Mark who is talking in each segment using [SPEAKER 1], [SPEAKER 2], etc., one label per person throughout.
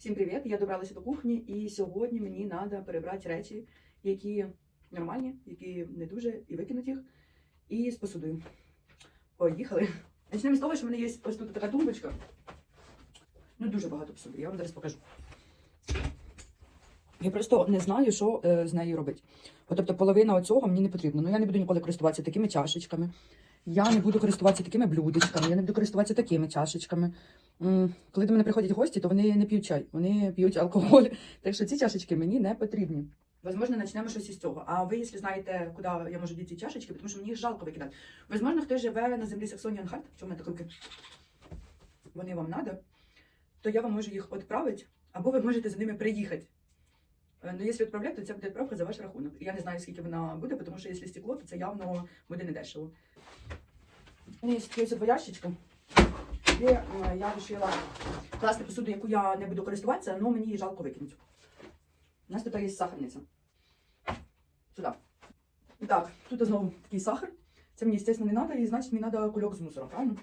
[SPEAKER 1] Всім привіт! Я добралася до кухні, і сьогодні мені треба перебрати речі, які нормальні, які не дуже, і викинути їх, і з посудою. Поїхали. Почнемо з того, що в мене є ось тут така тумбочка. Ну, дуже багато посуди, я вам зараз покажу. Я просто не знаю, що е, з нею робити. От, тобто половина оцього мені не потрібно. Ну я не буду ніколи користуватися такими чашечками. Я не буду користуватися такими блюдечками, я не буду користуватися такими чашечками. Коли до мене приходять гості, то вони не п'ють чай, вони п'ють алкоголь. Так що ці чашечки мені не потрібні. Возможно, почнемо щось із цього. А ви, якщо знаєте, куди я можу діти чашечки, тому що мені їх жалко викидати. Возможно, хтось живе на землі Саксоні Анхальт, в чому таке? Вони вам треба, то я вам можу їх відправити, або ви можете за ними приїхати. Е, Ну, якщо відправляти, то це буде відправка за ваш рахунок. Я не знаю, скільки вона буде, тому що якщо стекло, то це явно буде недешево. У мене є ось ящичка. І я вирішила класти посуду, яку я не буду користуватися, але мені її жалко викинути. У нас тут є сахарниця. Сюди. Так, тут знову такий сахар. Це мені, звісно, не треба, і значить мені треба кульок з мусором, правильно?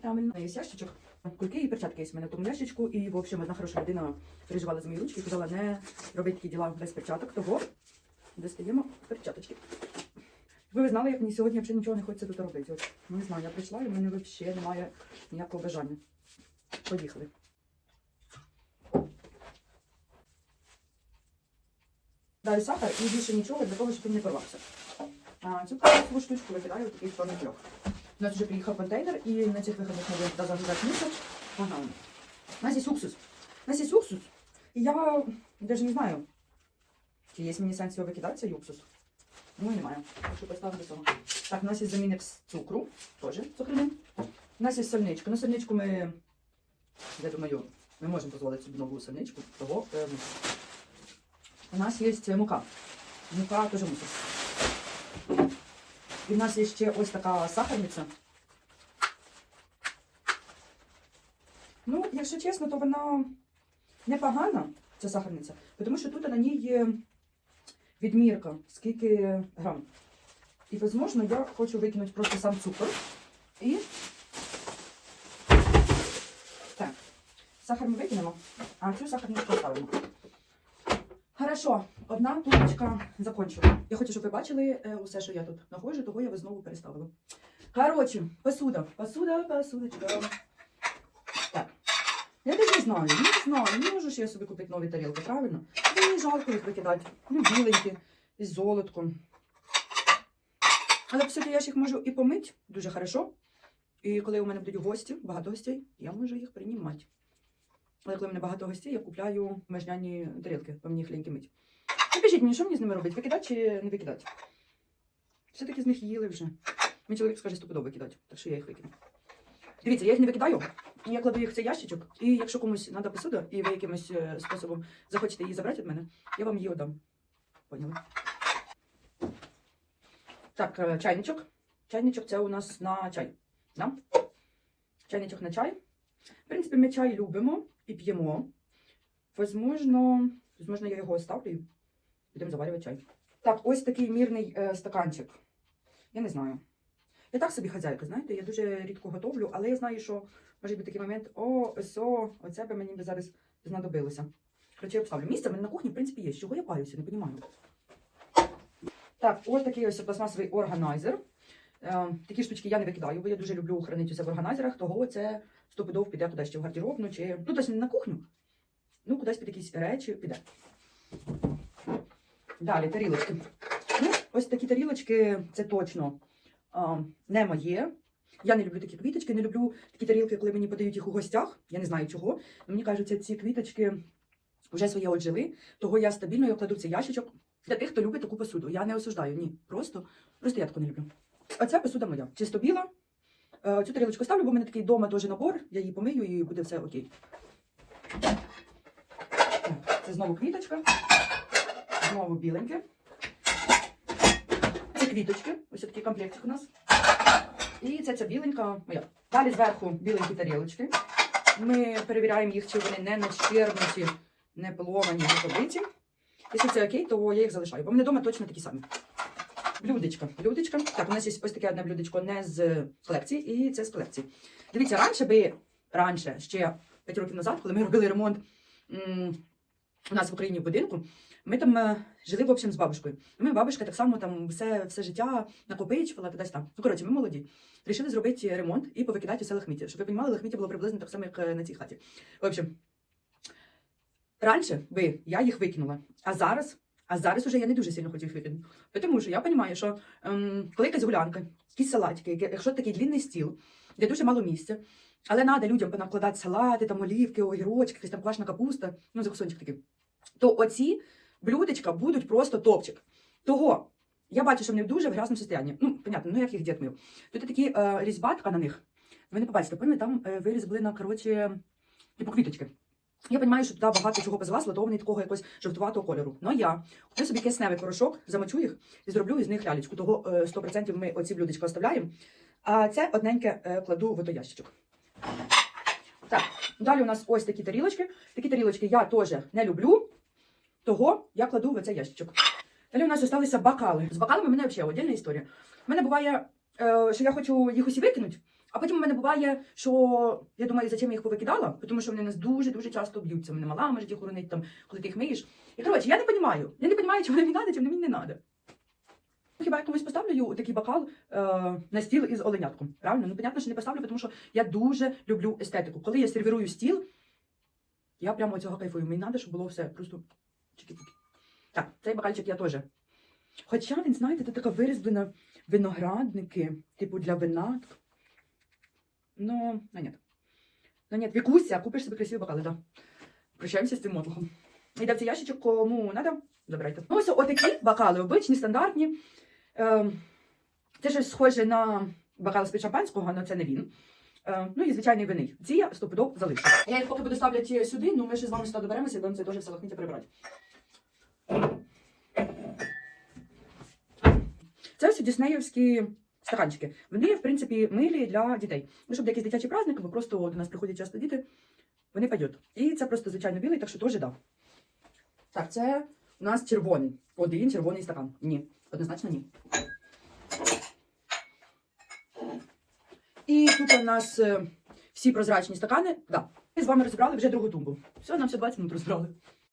[SPEAKER 1] Правильно. Є ящичок. Кульки і перчатки є в мене в тому ящичку. І, в общем, одна хороша людина переживала за мої ручки і казала не робити такі діла без перчаток, того достаємо перчаточки. Ви знали, як мені сьогодні взагалі нічого не хочеться тут робити. От, не знаю, я прийшла і в мене взагалі немає ніякого бажання. Поїхали. Далі сахар і більше нічого для того, щоб він не порвався. Цю красиву штучку викидаю в такий чорний трьох. У нас вже приїхав контейнер і на цих виходах ми будемо загружати мусор. Ага. У нас є уксус. У нас є уксус. І я навіть не знаю, чи є мені сенс його викидати, цей уксус. Ну, немає. Так що поставлю до цього. Так, у нас є замінник з цукру, теж цукряний. У нас є сольничка. Ну, сольничку ми, я думаю, ми можемо дозволити собі нову сольничку. Того, е, у нас є мука. Мука теж мусор. І в нас є ще ось така сахарниця. Ну, якщо чесно, то вона непогана, ця сахарниця, тому що тут на ній є відмірка, скільки грам. І, можливо, я хочу викинути просто сам цукор. І так, сахар ми викинемо, а цю сахарничку поставимо. Хорошо, одна тумбочка закончила. Я хочу, щоб ви бачили е, усе, що я тут знаходжу, того я вас знову переставила. Коротше, посуда. Посуда, посудочка. Так. Я теж не знаю, не знаю, не можу ж я собі купити нові тарілки, правильно? Мені жалко їх викидати. Ну, біленькі, із золотком. Але, по суті, я ж їх можу і помити дуже хорошо. І коли у мене будуть гості, багато гостей, я можу їх приймати. Але коли в мене багато гостей, я купляю межняні тарілки, бо мені їх ліньки мить. Напишіть мені, що мені з ними робити, викидати чи не викидати. Все-таки з них їли вже. Мій чоловік скаже, стопудово викидати, так що я їх викину. Дивіться, я їх не викидаю, я кладу їх в цей ящичок. І якщо комусь треба посуда, і ви якимось е, способом захочете її забрати від мене, я вам її отдам. Поняли? Так, е, чайничок. Чайничок це у нас на чай. Да? Чайничок на чай. В принципі, ми чай любимо і п'ємо. Возможно, возможно, я його оставлю. Будемо заварювати чай. Так, ось такий мірний е, стаканчик. Я не знаю. Я так собі хазяйка, знаєте, я дуже рідко готовлю, але я знаю, що може бути такий момент, о, ось, о, оце би мені би зараз знадобилося. Коротше, я обставлю. Місце в мене на кухні, в принципі, є. Чого я паюся, не розумію. Так, ось такий ось пластмасовий органайзер. Е, такі штучки я не викидаю, бо я дуже люблю хранити усе в органайзерах, того це стопудов піде кудись чи в гардеробну, чи ну точно не на кухню. Ну, кудись під якісь речі піде. Далі тарілочки. Ну, ось такі тарілочки, це точно не моє. Я не люблю такі квіточки, не люблю такі тарілки, коли мені подають їх у гостях. Я не знаю чого. Мені кажуть, ці квіточки вже своє отжили, того я стабільно кладу цей ящичок для тих, хто любить таку посуду. Я не осуждаю, ні. Просто, просто я таку не люблю. Оця посуда моя. Чисто біла. Е, Цю тарілочку ставлю, бо в мене такий вдома теж набор, я її помию і буде все окей. Це знову квіточка. Знову біленьке. Квіточки. Ось такий комплектик у нас. І це ця біленька моя. Далі зверху біленькі тарілочки. Ми перевіряємо їх, чи вони не начернуті, не поломані, не побиті. Якщо це окей, то я їх залишаю. Бо в мене вдома точно такі самі. Блюдечко. Блюдечко. Так, у нас є ось таке одне блюдечко не з колекції, і це з колекції. Дивіться, раніше би, раніше, ще 5 років назад, коли ми робили ремонт у нас в Україні в будинку. Ми там е, жили в общем з бабушкою. Ми бабушка так само там все, все життя накопичувала туди там. Ну коротше, ми молоді. Рішили зробити ремонт і повикидати усе лахміття. Щоб ви розуміли, лахміття було приблизно так само, як е, на цій хаті. В общем, раніше би я їх викинула, а зараз, а зараз уже я не дуже сильно хочу їх викинути. Тому що я розумію, що ем, коли якась гулянка, якісь салатики, якщо такий длінний стіл, де дуже мало місця, але треба людям накладати салати, там олівки, огірочки, якась там квашна капуста, ну закусончик такий, то оці блюдечка будуть просто топчик. Того я бачу, що вони дуже в грязному стані. Ну, понятно, ну як їх дід мив. Тут такі е, різьбатка на них. Ви не побачите, поняли, там е, виріз були на коротше, типу квіточки. Я розумію, що туди багато чого позалазило, то вони такого якогось жовтуватого кольору. Ну я куплю собі кисневий порошок, замочу їх і зроблю із них лялечку. Того е, 100% ми оці блюдечка оставляємо. А це одненьке е, кладу в ящичок. Так, далі у нас ось такі тарілочки. Такі тарілочки я теж не люблю, того я кладу в цей ящичок. Далі у нас залишилися бокали. З бокалами в мене взагалі отдільна історія. У мене буває, е, що я хочу їх усі викинути, а потім у мене буває, що я думаю, зачем я їх повикидала, тому що вони нас дуже-дуже часто б'ються. Мене мала може їх уронить, там, коли ти їх миєш. І коротше, я не розумію. Я не розумію, чим мені треба, чим мені не треба. Хіба я комусь поставлю такий бокал е, на стіл із оленятком. Правильно? Ну, понятно, що не поставлю, тому що я дуже люблю естетику. Коли я сервірую стіл, я прямо цього кайфую. Мені треба, щоб було все просто чики-пуки. Так, цей бокальчик я теж. Хоча він, знаєте, тут така вирізблена виноградники, типу для вина. Ну, ну ні. Ну ні, Вікуся, купиш собі красиві бокали, да. Прощаємося з цим мотлухом. Йде в цей ящичок, кому треба, забирайте. Ну, ось отакі бокали, обичні, стандартні. Е, це щось схоже на бокал з-під шампанського, але це не він. Е, ну і звичайний вини. Ці я стопудов залишу. Я їх поки буду ставляти сюди, ну ми ще з вами сюди доберемося, і будемо це теж все лохміття прибрати. Це ось діснеївські стаканчики. Вони, в принципі, милі для дітей. Ну, щоб якийсь дитячий праздник, бо просто до нас приходять часто діти, вони пойдуть. І це просто звичайно білий, так що теж да. Так, це у нас червоний. Один червоний стакан. Ні, однозначно ні. І тут у нас е, всі прозрачні стакани. Да. Ми з вами розібрали вже другу тумбу. Все, нам все 20 минут розібрали.